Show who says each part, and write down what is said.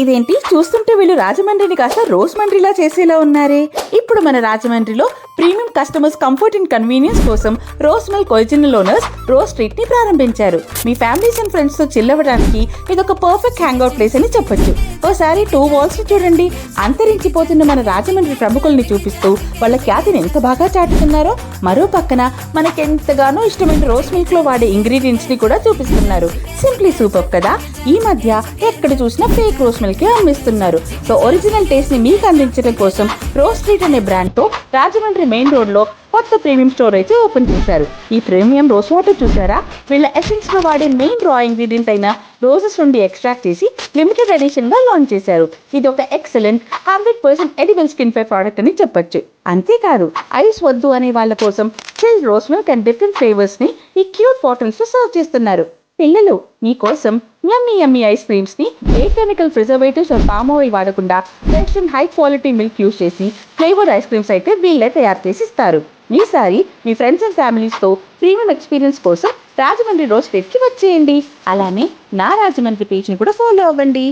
Speaker 1: ఇదేంటి? చూస్తుంటే వీళ్ళు రాజమండ్రిని కాస్త రోజ్మండ్రిలా చేసేలా ఉన్నారే. ఇప్పుడు మన రాజమండ్రిలో premium customers comfort and convenience కోసం రోజ్ కొరిజినల్ ఒరిజినల్ ఓనర్స్ రోస్ స్ట్రీట్ని ప్రారంభించారు. మీ ఫ్యామిలీస్ అండ్ ఫ్రెండ్స్తో చిల్లవడానికి ఇది ఒక పర్ఫెక్ట్ హ్యాంగ్ అవుట్ ప్లేస్ అని చెప్పొచ్చు. ఓసారి టూ వాల్స్ని చూడండి. అంతరించిపోతున్న మన రాజమండ్రి ప్రముఖుల్ని చూపిస్తూ వాళ్ళ ఖ్యాతిని ఎంత బాగా చాటుతున్నారో మరో పక్కన మనకెంతగానో ఇష్టమైన రోస్ మిల్క్లో వాడే ఇంగ్రీడియంట్స్ని కూడా చూపిస్తున్నారు. సింప్లీ సూపర్ కదా? ఈ మధ్య ఎక్కడ చూసినా ఫేక్ రోస్ మిల్క్ అమ్మిస్తున్నారు. సో ఒరిజినల్ టేస్ట్ని మీకు అందించడం కోసం రోజ్ స్ట్రీట్ అనే బ్రాండ్తో రాజమండ్రి మెయిన్ రోడ్లో కొత్త ప్రీమియం స్టోర్ అయితే ఓపెన్ చేశారు. ఈ ప్రీమియం రోజ్ వాటర్ చూసారా? వీళ్ళ ఎసెన్స్లో వాడే మెయిన్ రా ఇంగ్రీడియంట్ అయిన రోజెస్ నుండి ఎక్స్ట్రాక్ట్ చేసి లిమిటెడ్ ఎడిషన్గా లాంచ్ చేశారు. ఇది ఒక excellent hundred percent edible skin పై ప్రోడక్ట్ అని చెప్పొచ్చు. అంతేకాదు ఐస్ వద్దు అనే వాళ్ళ కోసం chill Rose milk and different ఫ్లేవర్స్ని ఈ క్యూట్ బాటిల్స్లో సర్వ్ చేస్తున్నారు. పిల్లలు మీకోసం యమ్మీ యమ్మీ ఐస్ క్రీమ్స్ని ఏ కెమికల్ ప్రిజర్వేటివ్స్ పామ్ ఆయిల్ వాడకుండా fresh and high quality milk use చేసి ఫ్లేవర్డ్ ఐస్ క్రీమ్స్ అయితే వీళ్ళే తయారు చేసి ఇస్తారు. ఈసారి మీ ఫ్రెండ్స్ అండ్ ఫ్యామిలీస్తో ప్రీమియం ఎక్స్పీరియన్స్ కోసం రాజమండ్రి రోజ్కి వచ్చేయండి. అలానే నా రాజమండ్రి పేజ్ని కూడా ఫాలో అవ్వండి.